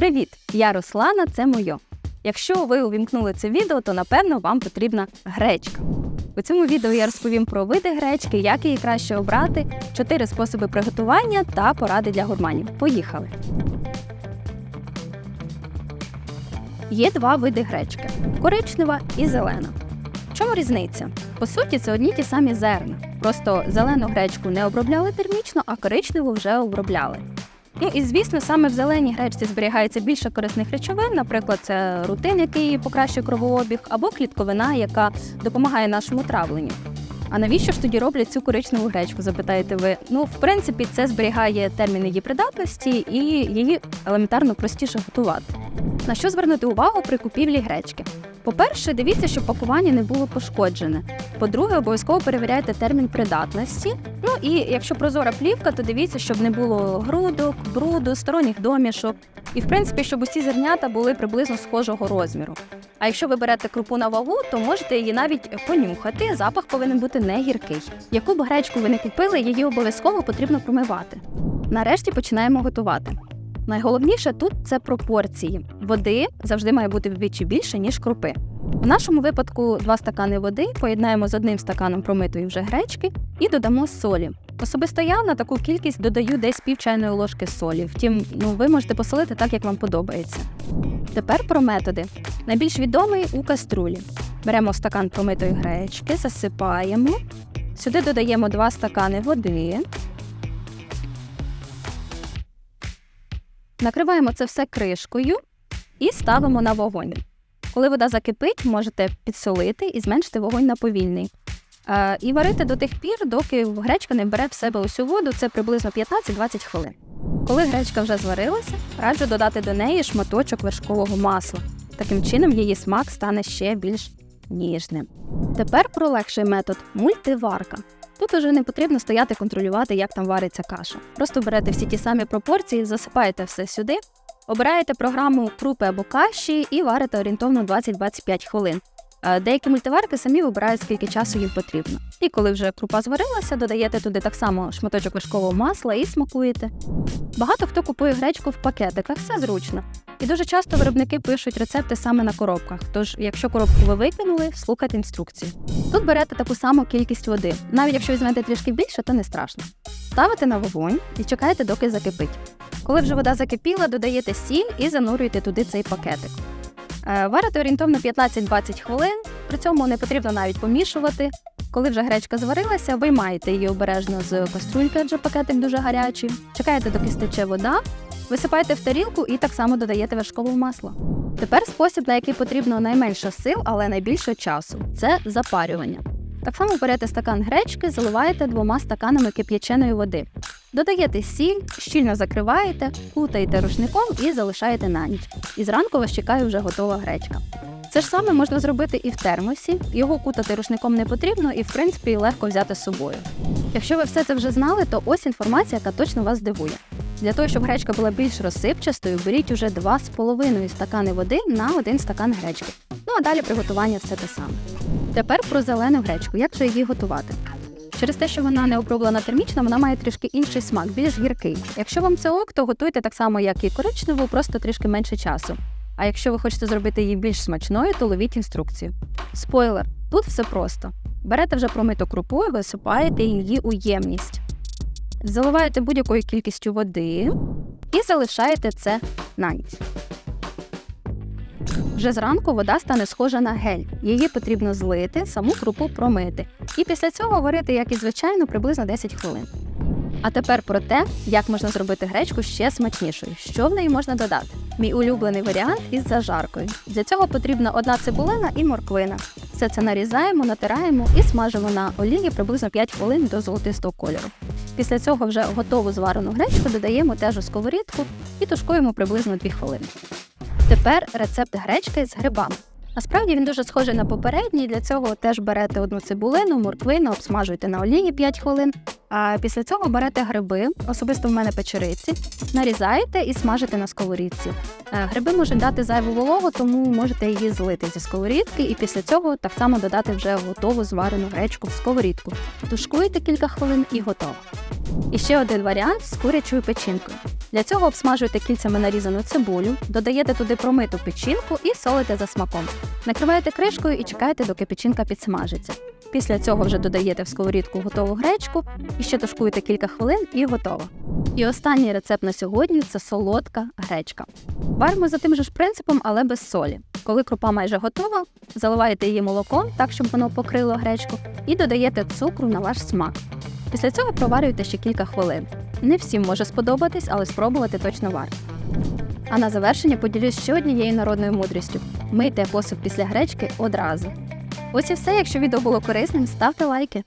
Привіт! Я Руслана, це моє. Якщо ви увімкнули це відео, то напевно вам потрібна гречка. У цьому відео я розповім про види гречки, як її краще обрати, чотири способи приготування та поради для гурманів. Поїхали! Є два види гречки коричнева і зелена. В чому різниця? По суті, це одні ті самі зерна. Просто зелену гречку не обробляли термічно, а коричневу вже обробляли. Ну і звісно, саме в зеленій гречці зберігається більше корисних речовин, наприклад, це рутин, який покращує кровообіг, або клітковина, яка допомагає нашому травленню. А навіщо ж тоді роблять цю коричневу гречку? Запитаєте ви? Ну, в принципі, це зберігає терміни її придатності і її елементарно простіше готувати. На що звернути увагу при купівлі гречки? По-перше, дивіться, щоб пакування не було пошкоджене. По-друге, обов'язково перевіряйте термін придатності. Ну і якщо прозора плівка, то дивіться, щоб не було грудок, бруду, сторонніх домішок. І в принципі, щоб усі зернята були приблизно схожого розміру. А якщо ви берете крупу на вагу, то можете її навіть понюхати. Запах повинен бути не гіркий. Яку б гречку ви не купили, її обов'язково потрібно промивати. Нарешті починаємо готувати. Найголовніше тут це пропорції. Води завжди має бути вдвічі більше, ніж крупи. У нашому випадку два стакани води поєднаємо з одним стаканом промитої вже гречки і додамо солі. Особисто я на таку кількість додаю десь пів чайної ложки солі. Втім, ну ви можете посолити так, як вам подобається. Тепер про методи. Найбільш відомий у каструлі. Беремо стакан промитої гречки, засипаємо. Сюди додаємо два стакани води. Накриваємо це все кришкою і ставимо на вогонь. Коли вода закипить, можете підсолити і зменшити вогонь на повільний. Е, і варити до тих пір, доки гречка не бере в себе усю воду, це приблизно 15-20 хвилин. Коли гречка вже зварилася, раджу додати до неї шматочок вершкового масла. Таким чином її смак стане ще більш ніжним. Тепер про легший метод мультиварка. Тут уже не потрібно стояти контролювати, як там вариться каша. Просто берете всі ті самі пропорції, засипаєте все сюди, обираєте програму крупи або каші і варите орієнтовно 20-25 хвилин. Е, Деякі мультиварки самі вибирають, скільки часу їм потрібно. І коли вже крупа зварилася, додаєте туди так само шматочок вершкового масла і смакуєте. Багато хто купує гречку в пакетиках, все зручно. І дуже часто виробники пишуть рецепти саме на коробках. Тож, якщо коробку ви викинули, слухайте інструкції. Тут берете таку саму кількість води. Навіть якщо візьмете трішки більше, то не страшно. Ставите на вогонь і чекаєте, доки закипить. Коли вже вода закипіла, додаєте сіль і занурюєте туди цей пакетик. Е, Варите орієнтовно 15-20 хвилин, при цьому не потрібно навіть помішувати. Коли вже гречка зварилася, виймаєте її обережно з каструльки, адже пакетик дуже гарячий. Чекаєте, доки стече вода, висипаєте в тарілку і так само додаєте вершкове масло. Тепер спосіб, на який потрібно найменше сил, але найбільше часу це запарювання. Так само берете стакан гречки, заливаєте двома стаканами кип'яченої води. Додаєте сіль, щільно закриваєте, кутаєте рушником і залишаєте на ніч. І зранку вас чекає вже готова гречка. Це ж саме можна зробити і в термосі, його кутати рушником не потрібно і, в принципі, легко взяти з собою. Якщо ви все це вже знали, то ось інформація, яка точно вас здивує. Для того, щоб гречка була більш розсипчастою, беріть уже 2,5 стакани води на один стакан гречки. Ну а далі приготування все те саме. Тепер про зелену гречку. Як же її готувати? Через те, що вона не оброблена термічно, вона має трішки інший смак, більш гіркий. Якщо вам це ок, то готуйте так само, як і коричневу, просто трішки менше часу. А якщо ви хочете зробити її більш смачною, то ловіть інструкцію. Спойлер, тут все просто. Берете вже промиту крупу і висипаєте її у ємність. Заливаєте будь-якою кількістю води і залишаєте це на ніч. Вже зранку вода стане схожа на гель. Її потрібно злити, саму крупу промити. І після цього варити, як і звичайно, приблизно 10 хвилин. А тепер про те, як можна зробити гречку ще смачнішою. Що в неї можна додати? Мій улюблений варіант із зажаркою. Для цього потрібна одна цибулина і морквина. Все це нарізаємо, натираємо і смажимо на олії приблизно 5 хвилин до золотистого кольору. Після цього вже готову зварену гречку додаємо теж у сковорідку і тушкуємо приблизно 2 хвилини. Тепер рецепт гречки з грибами. Насправді він дуже схожий на попередній. Для цього теж берете одну цибулину, морквину, обсмажуєте на олії 5 хвилин. А після цього берете гриби, особисто в мене печериці, нарізаєте і смажите на сковорідці. Е, Гриби можуть дати зайву вологу, тому можете її злити зі сковорідки, і після цього так само додати вже готову зварену гречку в сковорідку. Тушкуєте кілька хвилин і готово. І ще один варіант з курячою печінкою. Для цього обсмажуєте кільцями нарізану цибулю, додаєте туди промиту печінку і солите за смаком. Накриваєте кришкою і чекаєте, доки печінка підсмажиться. Після цього вже додаєте в сковорідку готову гречку і ще тушкуєте кілька хвилин і готово. І останній рецепт на сьогодні це солодка гречка. Варимо за тим же ж принципом, але без солі. Коли крупа майже готова, заливаєте її молоком, так щоб воно покрило гречку, і додаєте цукру на ваш смак. Після цього проварюйте ще кілька хвилин. Не всім може сподобатись, але спробувати точно варто. А на завершення поділюсь ще однією народною мудрістю: мийте посуд після гречки одразу. Ось і все. Якщо відео було корисним, ставте лайки.